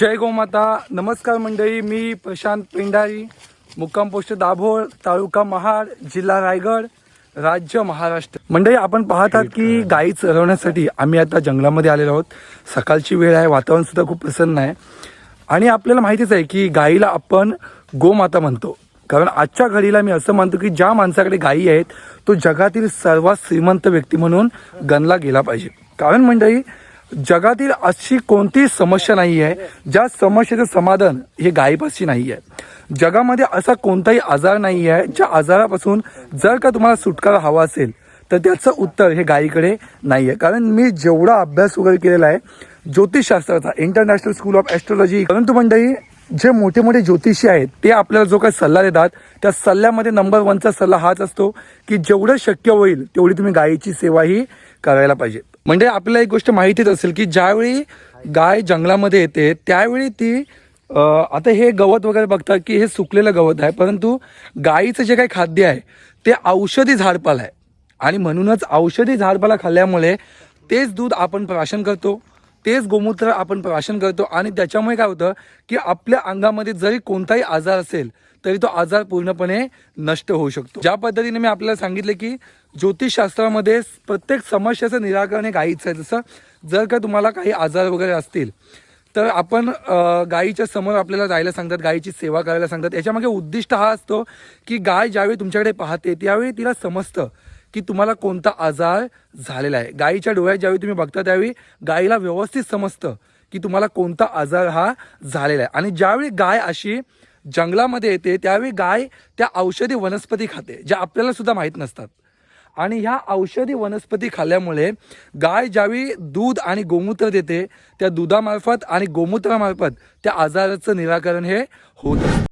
जय गोमाता नमस्कार मंडळी मी प्रशांत पेंढारी मुक्काम पोस्ट दाभोळ तालुका महाड जिल्हा रायगड राज्य महाराष्ट्र. मंडळी आपण पाहत आहात की गायी चरवण्यासाठी आम्ही आता जंगलामध्ये आलेलो आहोत. सकाळची वेळ आहे वातावरण सुद्धा खूप प्रसन्न आहे. आणि आपल्याला माहितीच आहे की गाईला आपण गोमाता म्हणतो. कारण आजच्या घडीला मी असं मानतो की ज्या माणसाकडे गायी आहेत तो जगातील सर्वात श्रीमंत व्यक्ती म्हणून गणला गेला पाहिजे. कारण मंडळी जगातील अशी कोणतीही समस्या नाही आहे ज्या समस्येचं समाधान हे गायीपाशी नाही आहे जगामध्ये असा कोणताही आजार नाही आहे ज्या आजारापासून जर का तुम्हाला सुटकारा हवा असेल तर त्याचं उत्तर हे गायीकडे नाही आहे कारण मी जेवढा अभ्यास वगैरे केलेला आहे ज्योतिषशास्त्राचा इंटरनॅशनल स्कूल ऑफ ॲस्ट्रॉलॉजी परंतु मंडळी जे मोठे मोठे ज्योतिषी आहेत ते आपल्याला जो काही सल्ला देतात त्या सल्ल्यामध्ये नंबर वनचा सल्ला हाच असतो की जेवढं शक्य होईल तेवढी तुम्ही गायीची सेवाही करायला पाहिजे. म्हणजे आपल्याला एक गोष्ट माहितीच असेल की ज्यावेळी गाय जंगलामध्ये येते त्यावेळी ती आता हे गवत वगैरे बघतात की हे सुकलेलं गवत आहे परंतु गायीचं जे काही खाद्य आहे ते औषधी झाडपाला आहे. आणि म्हणूनच औषधी झाडपाला खाल्ल्यामुळे तेच दूध आपण प्राशन करतो. तेच गोमूत्र आपण प्राशन करतो आणि त्याच्यामुळे काय होतं की आपल्या अंगामध्ये जरी कोणताही आजार असेल तरी तो आजार पूर्णपणे नष्ट होऊ शकतो. ज्या पद्धतीने मी आपल्याला सांगितले की ज्योतिषशास्त्रामध्ये प्रत्येक समस्याचं निराकरण हे गायीचं आहे. जसं जर का तुम्हाला काही आजार वगैरे असतील तर आपण गायीच्या समोर आपल्याला जायला सांगतात गायीची सेवा करायला सांगतात. याच्यामागे उद्दिष्ट हा असतो की गाय ज्यावेळी तुमच्याकडे पाहते त्यावेळी तिला समजतं. की तुम्हाला कोणता आजार झालेला आहे. गायीच्या डोळ्यात ज्यावेळी तुम्ही बघता त्यावेळी गायीला व्यवस्थित समजतं की तुम्हाला कोणता आजार हा झालेला आहे. आणि ज्यावेळी गाय अशी जंगलामध्ये येते त्यावेळी गाय त्या औषधी वनस्पती खाते ज्या आपल्याला सुद्धा माहीत नसतात. आणि ह्या औषधी वनस्पती खाल्ल्यामुळे गाय ज्यावेळी दूध आणि गोमूत्र देते त्या दुधामार्फत आणि गोमूत्रामार्फत त्या आजाराचं निराकरण हे होत असतं.